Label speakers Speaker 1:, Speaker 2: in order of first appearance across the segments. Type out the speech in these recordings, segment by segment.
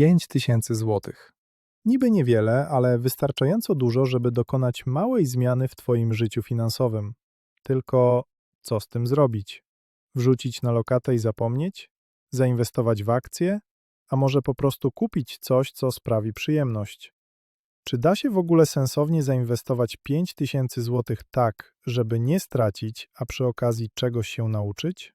Speaker 1: 5000 zł. Niby niewiele, ale wystarczająco dużo, żeby dokonać małej zmiany w Twoim życiu finansowym. Tylko co z tym zrobić? Wrzucić na lokatę i zapomnieć? Zainwestować w akcje? A może po prostu kupić coś, co sprawi przyjemność? Czy da się w ogóle sensownie zainwestować 5000 zł tak, żeby nie stracić, a przy okazji czegoś się nauczyć?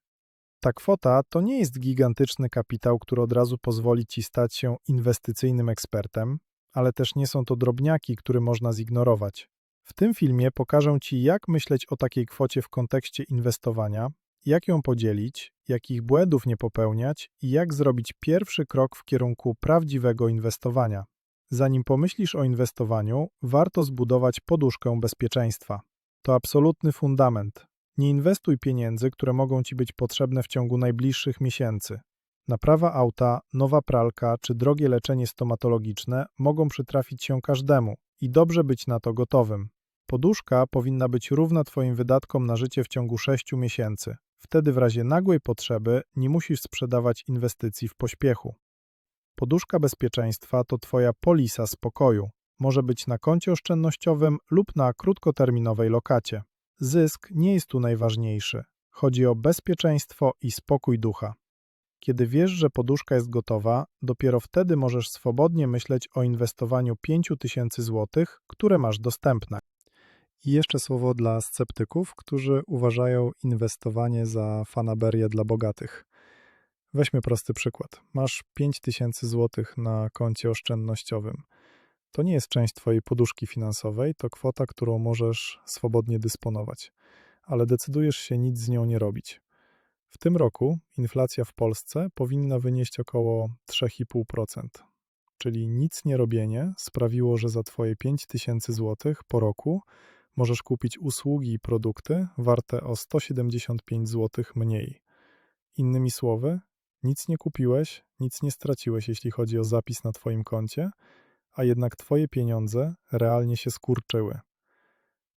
Speaker 1: Ta kwota to nie jest gigantyczny kapitał, który od razu pozwoli ci stać się inwestycyjnym ekspertem, ale też nie są to drobniaki, które można zignorować. W tym filmie pokażę Ci, jak myśleć o takiej kwocie w kontekście inwestowania, jak ją podzielić, jakich błędów nie popełniać i jak zrobić pierwszy krok w kierunku prawdziwego inwestowania. Zanim pomyślisz o inwestowaniu, warto zbudować poduszkę bezpieczeństwa. To absolutny fundament. Nie inwestuj pieniędzy, które mogą Ci być potrzebne w ciągu najbliższych miesięcy. Naprawa auta, nowa pralka czy drogie leczenie stomatologiczne mogą przytrafić się każdemu i dobrze być na to gotowym. Poduszka powinna być równa Twoim wydatkom na życie w ciągu 6 miesięcy. Wtedy w razie nagłej potrzeby nie musisz sprzedawać inwestycji w pośpiechu. Poduszka bezpieczeństwa to Twoja polisa spokoju. Może być na koncie oszczędnościowym lub na krótkoterminowej lokacie. Zysk nie jest tu najważniejszy. Chodzi o bezpieczeństwo i spokój ducha. Kiedy wiesz, że poduszka jest gotowa, dopiero wtedy możesz swobodnie myśleć o inwestowaniu 5000 zł, które masz dostępne. I jeszcze słowo dla sceptyków, którzy uważają inwestowanie za fanaberię dla bogatych. Weźmy prosty przykład. Masz 5000 zł na koncie oszczędnościowym. To nie jest część Twojej poduszki finansowej, to kwota, którą możesz swobodnie dysponować, ale decydujesz się nic z nią nie robić. W tym roku inflacja w Polsce powinna wynieść około 3,5%, czyli nic nie robienie sprawiło, że za Twoje 5000 zł po roku możesz kupić usługi i produkty warte o 175 zł mniej. Innymi słowy, nic nie kupiłeś, nic nie straciłeś, jeśli chodzi o zapis na Twoim koncie, a jednak Twoje pieniądze realnie się skurczyły.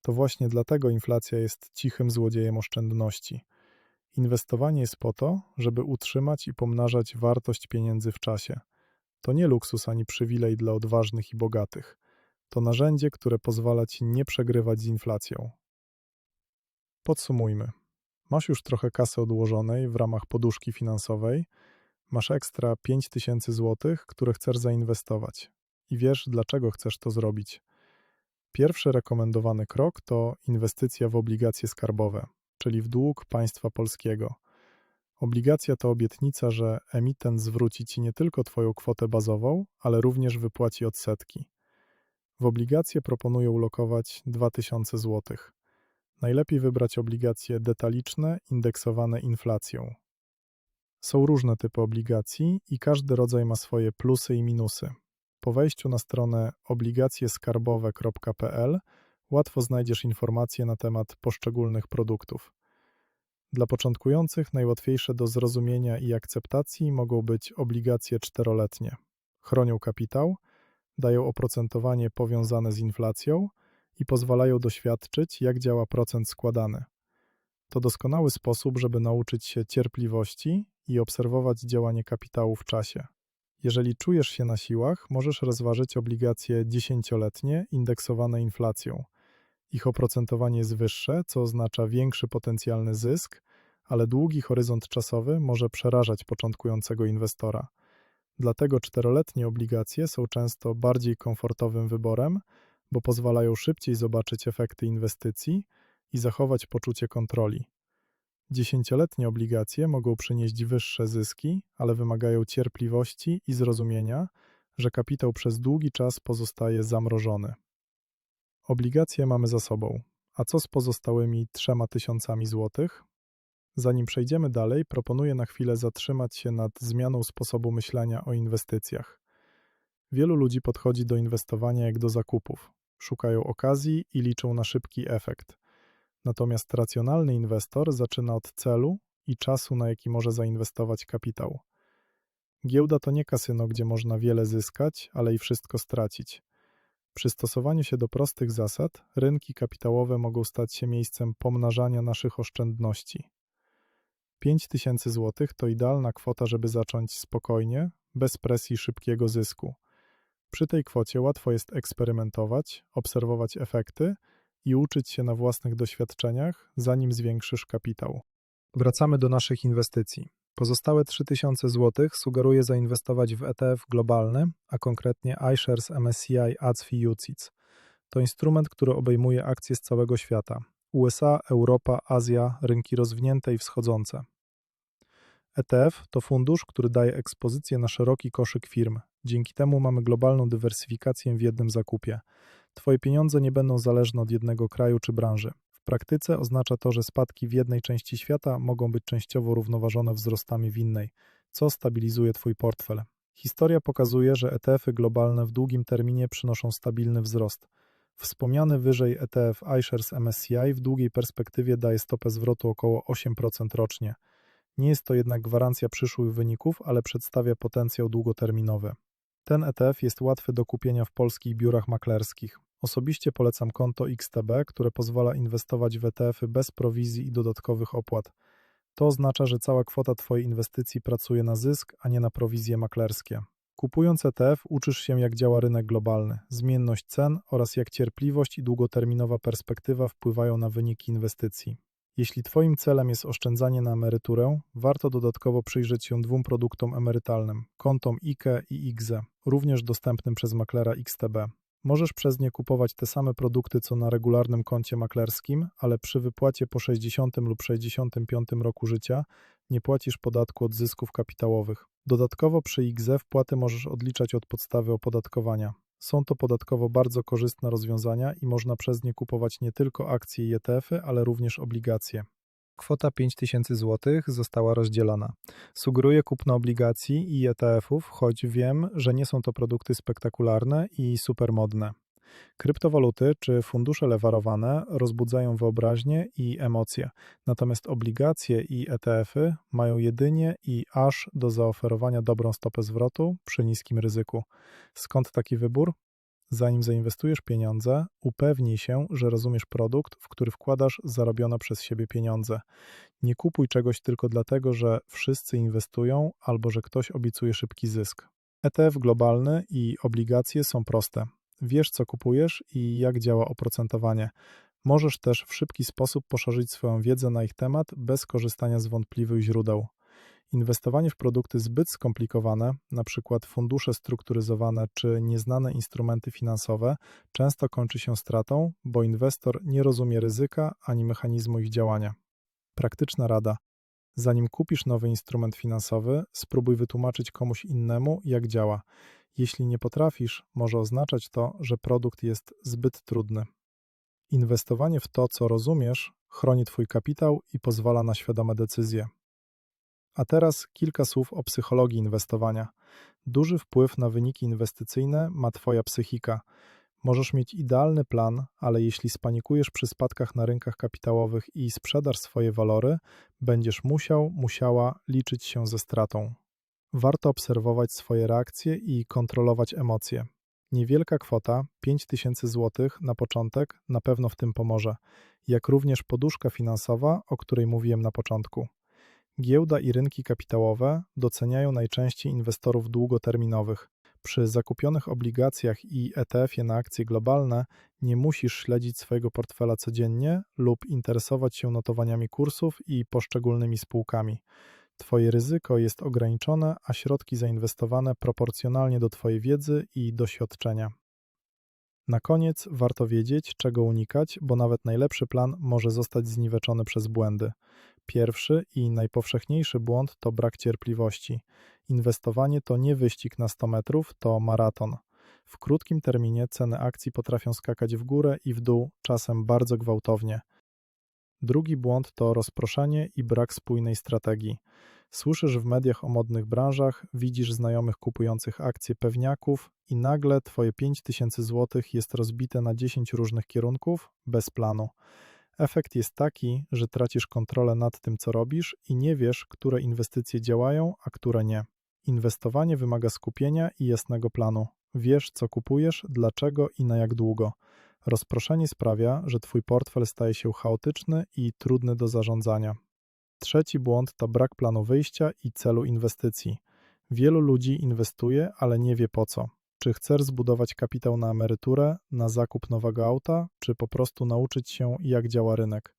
Speaker 1: To właśnie dlatego inflacja jest cichym złodziejem oszczędności. Inwestowanie jest po to, żeby utrzymać i pomnażać wartość pieniędzy w czasie. To nie luksus ani przywilej dla odważnych i bogatych. To narzędzie, które pozwala ci nie przegrywać z inflacją. Podsumujmy. Masz już trochę kasy odłożonej w ramach poduszki finansowej, masz ekstra 5000 zł, które chcesz zainwestować i wiesz, dlaczego chcesz to zrobić. Pierwszy rekomendowany krok to inwestycja w obligacje skarbowe, czyli w dług państwa polskiego. Obligacja to obietnica, że emitent zwróci ci nie tylko Twoją kwotę bazową, ale również wypłaci odsetki. W obligacje proponuję ulokować 2000 zł. Najlepiej wybrać obligacje detaliczne, indeksowane inflacją. Są różne typy obligacji i każdy rodzaj ma swoje plusy i minusy. Po wejściu na stronę obligacjeskarbowe.pl łatwo znajdziesz informacje na temat poszczególnych produktów. Dla początkujących najłatwiejsze do zrozumienia i akceptacji mogą być obligacje czteroletnie. Chronią kapitał, dają oprocentowanie powiązane z inflacją i pozwalają doświadczyć, jak działa procent składany. To doskonały sposób, żeby nauczyć się cierpliwości i obserwować działanie kapitału w czasie. Jeżeli czujesz się na siłach, możesz rozważyć obligacje dziesięcioletnie indeksowane inflacją. Ich oprocentowanie jest wyższe, co oznacza większy potencjalny zysk, ale długi horyzont czasowy może przerażać początkującego inwestora. Dlatego czteroletnie obligacje są często bardziej komfortowym wyborem, bo pozwalają szybciej zobaczyć efekty inwestycji i zachować poczucie kontroli. Dziesięcioletnie obligacje mogą przynieść wyższe zyski, ale wymagają cierpliwości i zrozumienia, że kapitał przez długi czas pozostaje zamrożony. Obligacje mamy za sobą. A co z pozostałymi trzema tysiącami złotych? Zanim przejdziemy dalej, proponuję na chwilę zatrzymać się nad zmianą sposobu myślenia o inwestycjach. Wielu ludzi podchodzi do inwestowania jak do zakupów. Szukają okazji i liczą na szybki efekt. Natomiast racjonalny inwestor zaczyna od celu i czasu, na jaki może zainwestować kapitał. Giełda to nie kasyno, gdzie można wiele zyskać, ale i wszystko stracić. Przy stosowaniu się do prostych zasad, rynki kapitałowe mogą stać się miejscem pomnażania naszych oszczędności. 5000 zł to idealna kwota, żeby zacząć spokojnie, bez presji szybkiego zysku. Przy tej kwocie łatwo jest eksperymentować, obserwować efekty i uczyć się na własnych doświadczeniach, zanim zwiększysz kapitał. Wracamy do naszych inwestycji. Pozostałe 3000 zł sugeruję zainwestować w ETF globalny, a konkretnie iShares MSCI ACFI UCITS. To instrument, który obejmuje akcje z całego świata. USA, Europa, Azja, rynki rozwinięte i wschodzące. ETF to fundusz, który daje ekspozycję na szeroki koszyk firm. Dzięki temu mamy globalną dywersyfikację w jednym zakupie. Twoje pieniądze nie będą zależne od jednego kraju czy branży. W praktyce oznacza to, że spadki w jednej części świata mogą być częściowo równoważone wzrostami w innej, co stabilizuje Twój portfel. Historia pokazuje, że ETF-y globalne w długim terminie przynoszą stabilny wzrost. Wspomniany wyżej ETF iShares MSCI w długiej perspektywie daje stopę zwrotu około 8% rocznie. Nie jest to jednak gwarancja przyszłych wyników, ale przedstawia potencjał długoterminowy. Ten ETF jest łatwy do kupienia w polskich biurach maklerskich. Osobiście polecam konto XTB, które pozwala inwestować w ETF-y bez prowizji i dodatkowych opłat. To oznacza, że cała kwota Twojej inwestycji pracuje na zysk, a nie na prowizje maklerskie. Kupując ETF uczysz się jak działa rynek globalny, zmienność cen oraz jak cierpliwość i długoterminowa perspektywa wpływają na wyniki inwestycji. Jeśli Twoim celem jest oszczędzanie na emeryturę, warto dodatkowo przyjrzeć się dwóm produktom emerytalnym, kontom IKE i IGZE, również dostępnym przez maklera XTB. Możesz przez nie kupować te same produkty co na regularnym koncie maklerskim, ale przy wypłacie po 60 lub 65 roku życia nie płacisz podatku od zysków kapitałowych. Dodatkowo przy IGZE wpłaty możesz odliczać od podstawy opodatkowania. Są to podatkowo bardzo korzystne rozwiązania i można przez nie kupować nie tylko akcje i ETF-y, ale również obligacje. Kwota 5000 zł została rozdzielona. Sugeruję kupno obligacji i ETF-ów, choć wiem, że nie są to produkty spektakularne i supermodne. Kryptowaluty czy fundusze lewarowane rozbudzają wyobraźnię i emocje, natomiast obligacje i ETF-y mają jedynie i aż do zaoferowania dobrą stopę zwrotu przy niskim ryzyku. Skąd taki wybór? Zanim zainwestujesz pieniądze, upewnij się, że rozumiesz produkt, w który wkładasz zarobione przez siebie pieniądze. Nie kupuj czegoś tylko dlatego, że wszyscy inwestują albo że ktoś obiecuje szybki zysk. ETF globalny i obligacje są proste. Wiesz, co kupujesz i jak działa oprocentowanie. Możesz też w szybki sposób poszerzyć swoją wiedzę na ich temat bez korzystania z wątpliwych źródeł. Inwestowanie w produkty zbyt skomplikowane, np. fundusze strukturyzowane czy nieznane instrumenty finansowe, często kończy się stratą, bo inwestor nie rozumie ryzyka ani mechanizmu ich działania. Praktyczna rada. Zanim kupisz nowy instrument finansowy, spróbuj wytłumaczyć komuś innemu, jak działa. Jeśli nie potrafisz, może oznaczać to, że produkt jest zbyt trudny. Inwestowanie w to, co rozumiesz, chroni Twój kapitał i pozwala na świadome decyzje. A teraz kilka słów o psychologii inwestowania. Duży wpływ na wyniki inwestycyjne ma Twoja psychika. Możesz mieć idealny plan, ale jeśli spanikujesz przy spadkach na rynkach kapitałowych i sprzedasz swoje walory, będziesz musiał, musiała liczyć się ze stratą. Warto obserwować swoje reakcje i kontrolować emocje. Niewielka kwota, 5000 zł na początek, na pewno w tym pomoże, jak również poduszka finansowa, o której mówiłem na początku. Giełda i rynki kapitałowe doceniają najczęściej inwestorów długoterminowych. Przy zakupionych obligacjach i ETF-ie na akcje globalne nie musisz śledzić swojego portfela codziennie lub interesować się notowaniami kursów i poszczególnymi spółkami. Twoje ryzyko jest ograniczone, a środki zainwestowane proporcjonalnie do Twojej wiedzy i doświadczenia. Na koniec warto wiedzieć, czego unikać, bo nawet najlepszy plan może zostać zniweczony przez błędy. Pierwszy i najpowszechniejszy błąd to brak cierpliwości. Inwestowanie to nie wyścig na 100 metrów, to maraton. W krótkim terminie ceny akcji potrafią skakać w górę i w dół, czasem bardzo gwałtownie. Drugi błąd to rozproszenie i brak spójnej strategii. Słyszysz w mediach o modnych branżach, widzisz znajomych kupujących akcje pewniaków i nagle twoje 5000 zł jest rozbite na 10 różnych kierunków bez planu. Efekt jest taki, że tracisz kontrolę nad tym, co robisz i nie wiesz, które inwestycje działają, a które nie. Inwestowanie wymaga skupienia i jasnego planu. Wiesz, co kupujesz, dlaczego i na jak długo. Rozproszenie sprawia, że Twój portfel staje się chaotyczny i trudny do zarządzania. Trzeci błąd to brak planu wyjścia i celu inwestycji. Wielu ludzi inwestuje, ale nie wie po co. Czy chcesz zbudować kapitał na emeryturę, na zakup nowego auta, czy po prostu nauczyć się, jak działa rynek?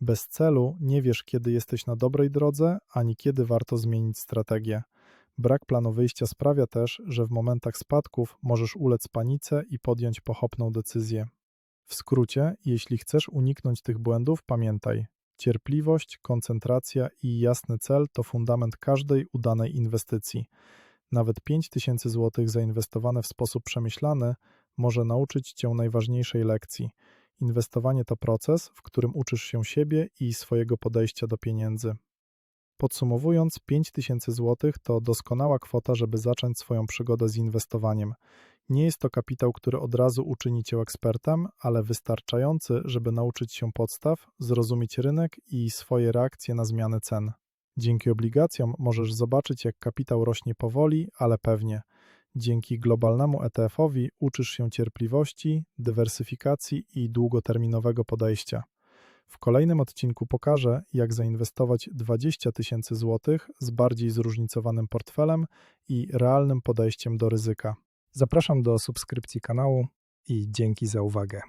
Speaker 1: Bez celu nie wiesz, kiedy jesteś na dobrej drodze, ani kiedy warto zmienić strategię. Brak planu wyjścia sprawia też, że w momentach spadków możesz ulec panice i podjąć pochopną decyzję. W skrócie, jeśli chcesz uniknąć tych błędów, pamiętaj: cierpliwość, koncentracja i jasny cel to fundament każdej udanej inwestycji. Nawet 5000 zł zainwestowane w sposób przemyślany może nauczyć cię najważniejszej lekcji. Inwestowanie to proces, w którym uczysz się siebie i swojego podejścia do pieniędzy. Podsumowując, 5000 zł to doskonała kwota, żeby zacząć swoją przygodę z inwestowaniem. Nie jest to kapitał, który od razu uczyni cię ekspertem, ale wystarczający, żeby nauczyć się podstaw, zrozumieć rynek i swoje reakcje na zmiany cen. Dzięki obligacjom możesz zobaczyć, jak kapitał rośnie powoli, ale pewnie. Dzięki globalnemu ETF-owi uczysz się cierpliwości, dywersyfikacji i długoterminowego podejścia. W kolejnym odcinku pokażę, jak zainwestować 20 tysięcy złotych z bardziej zróżnicowanym portfelem i realnym podejściem do ryzyka. Zapraszam do subskrypcji kanału i dzięki za uwagę.